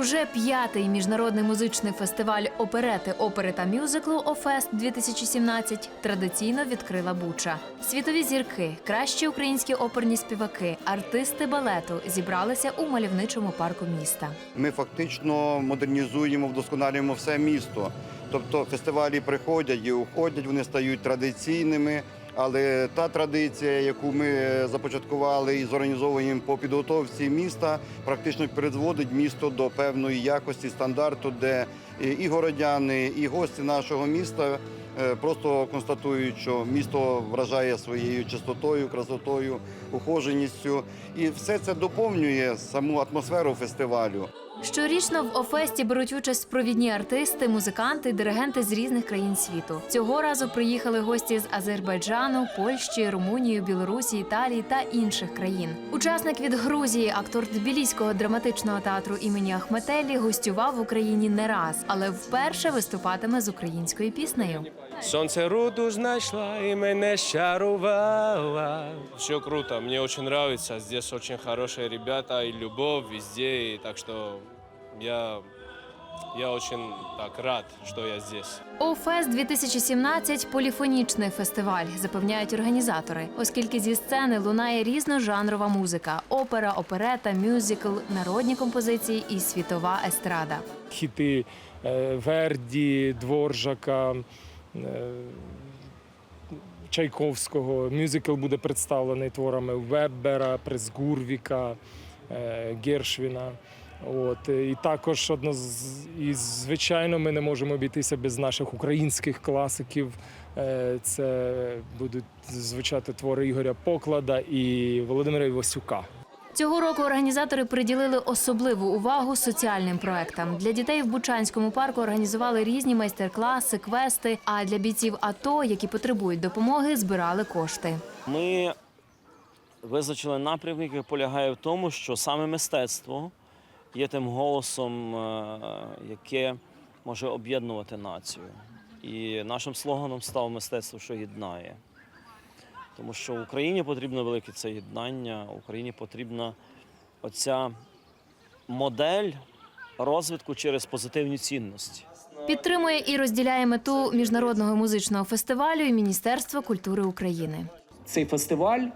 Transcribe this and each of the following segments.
Уже п'ятий міжнародний музичний фестиваль оперети, опери та мюзиклу «Офест 2017 традиційно відкрила Буча. Світові зірки, кращі українські оперні співаки, артисти балету зібралися у мальовничому парку міста. Ми фактично модернізуємо, вдосконалюємо все місто. Тобто фестивалі приходять і уходять, вони стають традиційними. Але та традиція, яку ми започаткували і зорганізовуємо по підготовці міста, практично призводить місто до певної якості стандарту, де і городяни, і гості нашого міста е, просто констатують, що місто вражає своєю чистотою, красотою, ухоженістю, і все це доповнює саму атмосферу фестивалю. Щорічно в Офесті беруть участь провідні артисти, музиканти, диригенти з різних країн світу. Цього разу приїхали гості з Азербайджану, Польщі, Румунії, Білорусі, Італії та інших країн. Учасник від Грузії, актор Тбіліського драматичного театру імені Ахметелі, гостював в Україні не раз, але вперше виступатиме з українською піснею. Сонце руду знайшла і мене щарувала. Все круто, мне очень нравится. Здесь очень хорошие ребята и любовь везде. И так что я, я очень так рад, что я здесь. Офест 2017 – поліфонічний фестиваль, запевняють організатори, оскільки зі сцени лунає різножанрова музика: опера, оперета, мюзикл, народні композиції і світова естрада. хіти е, Верді, Дворжака, е, Чайковського. Мюзикл буде представлений творами Веббера, Пресгурвіка, е, Гершвіна. От і також одно з і звичайно, ми не можемо обійтися без наших українських класиків. Е, Це будуть звучати твори Ігоря Поклада і Володимира Івасюка. Цього року організатори приділили особливу увагу соціальним проектам. Для дітей в Бучанському парку організували різні майстер-класи, квести. А для бійців АТО, які потребують допомоги, збирали кошти. Ми визначили напрямок, який полягає в тому, що саме мистецтво є тим голосом, е, яке може об'єднувати націю. І нашим слоганом стало мистецтво, що єднає. Тому що Україні потрібно велике це єднання, Україні потрібна оця модель розвитку через позитивні цінності. Підтримує і розділяє мету міжнародного музичного фестивалю і Міністерство культури України. цей фестиваль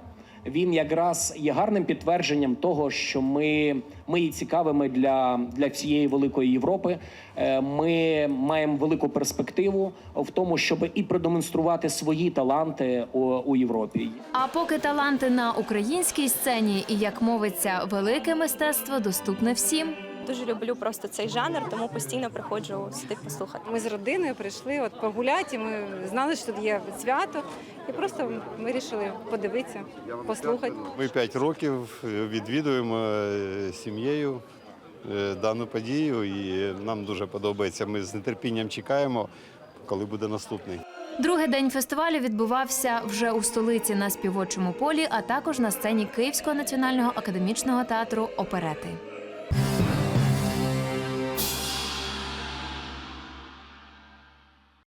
він якраз є гарним підтвердженням того, що ми, ми є цікавими для, для всієї великої Європи. Е, Ми маємо велику перспективу в тому, щоб і продемонструвати свої таланти у, у Європі. А поки таланти на українській сцені і як мовиться, велике мистецтво доступне всім. Дуже люблю просто цей жанр, тому постійно приходжу сюди послухати. Ми з родиною прийшли от погуляти. Ми знали, що тут є свято, і просто вирішили подивитися, послухати. Ми п'ять років відвідуємо е, сім'єю е, дану подію, і нам дуже подобається. Ми з нетерпінням чекаємо, коли буде наступний. Другий день фестивалю відбувався вже у столиці на співочому полі, а також на сцені Київського національного академічного театру оперети.